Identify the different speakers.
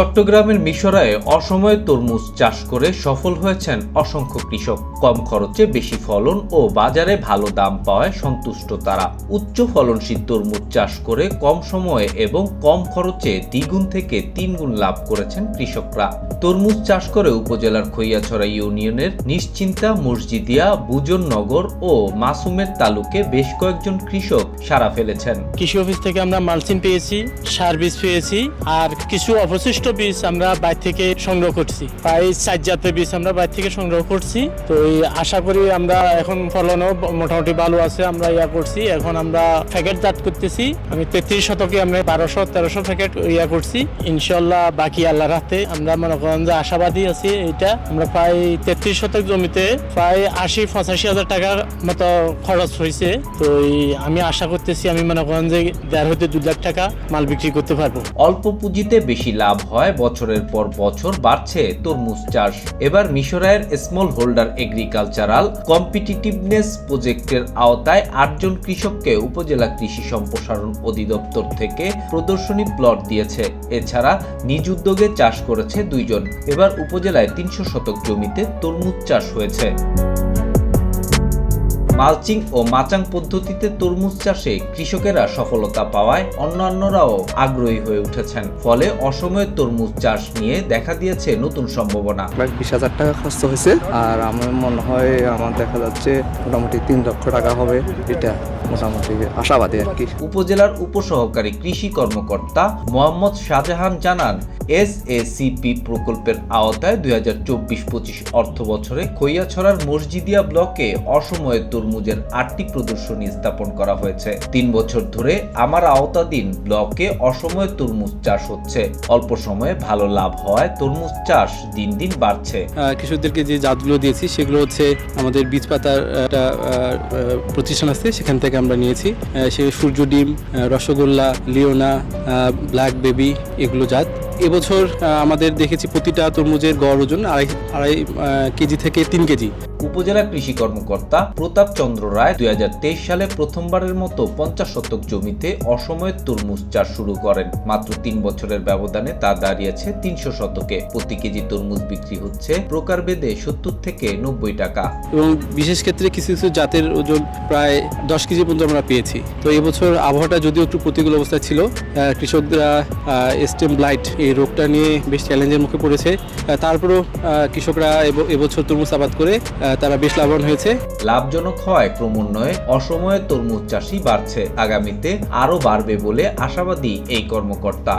Speaker 1: চট্টগ্রামের মিশরায় অসময়ে তরমুজ চাষ করে সফল হয়েছেন অসংখ্য কৃষক। কম খরচে বেশি ফলন ও বাজারে ভালো দাম পাওয়ায় সন্তুষ্ট তারা। উচ্চ ফলনশীল তরমুজ চাষ করে কম সময়ে এবং কম খরচে দ্বিগুণ থেকে তিন গুণ লাভ করেছেন কৃষকরা। তরমুজ চাষ করে উপজেলার খৈয়াছড়া ইউনিয়নের নিশ্চিন্তা, মসজিদিয়া, বুজন নগর ও মাসুমের তালুকে বেশ কয়েকজন কৃষক সারা ফেলেছেন।
Speaker 2: কৃষি অফিস থেকে আমরা মালচিন পেয়েছি, সার বীজ পেয়েছি আর কিছু অবশিষ্ট বীজ আমরা বাইর থেকে সংগ্রহ করছি। প্রায় চার জাতের বীজ আমরা বাইর থেকে সংগ্রহ করছি। তো এই আশা করি আমরা এখন ফলনও মোটামুটি ভালো আছে, আমরা ইয়া করছি। এখন আমরা প্যাকেট জাত করতেছি। আমি তেত্রিশ শতকে আমরা বারোশো, তেরোশো প্যাকেট ইয়া করছি। ইনশাল্লাহ বাকি আল্লাহর হাতে আমরা মনে করেন যে আশাবাদী আছি এইটা। আমরা প্রায় তেত্রিশ শতক জমিতে প্রায় আশি, পঁচাশি হাজার টাকার মতো খরচ হয়েছে। তো আমি আশা করতেছি, আমি মনে করেন যে দেড় হতে দু লাখ টাকা মাল বিক্রি করতে পারব।
Speaker 1: অল্প পুঁজিতে বেশি লাভ হয়, বছরের পর বছর বাড়ছে তরমুজ চাষ। এবার মিশরায়ের স্মল হোল্ডার এগ্রিকালচারাল কম্পিটিটিভনেস প্রজেক্টের আওতায় আটজন কৃষককে উপজেলা কৃষি সম্প্রসারণ অধিদপ্তর থেকে প্রদর্শনী প্লট দিয়েছে। এছাড়া নিজ উদ্যোগে চাষ করেছে দুইজন। এবার উপজেলায় তিনশো শতক জমিতে তরমুজ চাষ হয়েছে। মালচিং ও মাচাং পদ্ধতিতে তরমুজ চাষে কৃষকেরা সফলতা পাওয়ায় অন্যান্যরাও আগ্রহী হয়ে উঠেছেন। ফলে অসময়ে তরমুজ চাষ নিয়ে দেখা দিয়েছে নতুন সম্ভাবনা।
Speaker 3: প্রায় বিশ হাজার টাকা খরচ হয়েছে আর আমার মনে হয় আমার দেখা যাচ্ছে মোটামুটি তিন লক্ষ টাকা হবে। এটা মোটামুটি আশাবাদী আর কি।
Speaker 1: উপজেলার উপসহকারী কৃষি কর্মকর্তা মোহাম্মদ শাহজাহান জানান এস এসিপি প্রকল্পের আওতায় দুই হাজার চব্বিশ পঁচিশ অর্থ বছরে খৈয়াছড়ার মসজিদিয়া ব্লকে অসময়ে তরমুজের আটটি প্রদর্শনী স্থাপন করা হয়েছে। তিন বছর ধরে আমার আওতাধীন ব্লকে অসময়ে তরমুজ চাষ হচ্ছে। অল্প সময়ে ভালো লাভ হওয়ায় তরমুজ চাষ দিন দিন বাড়ছে।
Speaker 4: কৃষকদেরকে যে জাতগুলো দিয়েছি, সেগুলো হচ্ছে আমাদের বীজ পাতার একটা প্রতিষ্ঠান আছে, সেখান থেকে আমরা নিয়েছি। সে সূর্য ডিম রসগোল্লা, লিওনা ব্ল্যাক বেবি এগুলো জাত। এবছর আমাদের দেখেছি প্রতিটা তরমুজের গড় ওজন আড়াই আড়াই কেজি থেকে তিন কেজি।
Speaker 1: উপজেলা কৃষি কর্মকর্তা প্রতাপ চন্দ্র রায় দুই হাজার তেইশ সালে প্রথমবারের মতো পঞ্চাশ শতক জমিতে অসময়ে তরমুজ চাষ শুরু করেন। মাত্র তিন বছরের ব্যবধানে তা দাঁড়িয়েছে তিনশো শতকে। প্রতি কেজি তরমুজ বিক্রি হচ্ছে প্রকারভেদে সত্তর থেকে নব্বই টাকা।
Speaker 4: এবং বিশেষ ক্ষেত্রে কিছু কিছু জাতের ওজন প্রায় দশ কেজি পর্যন্ত আমরা পেয়েছি। তো এবছর আবহাওয়াটা যদিও একটু প্রতিকূল অবস্থায় ছিল কৃষকরা স্টেম ব্লাইট এই রোগটা নিয়ে বেশ চ্যালেঞ্জের মুখে পড়েছে। তারপরেও কৃষকরা এবছর তরমুজ আবাদ করে তারা বেশ লাভবান হয়েছে।
Speaker 1: লাভজনক হয় ক্রমান্বয়ে অসময়ে তরমুজ চাষি বাড়ছে। আগামীতে আরও বাড়বে বলে আশাবাদী এই কর্মকর্তা।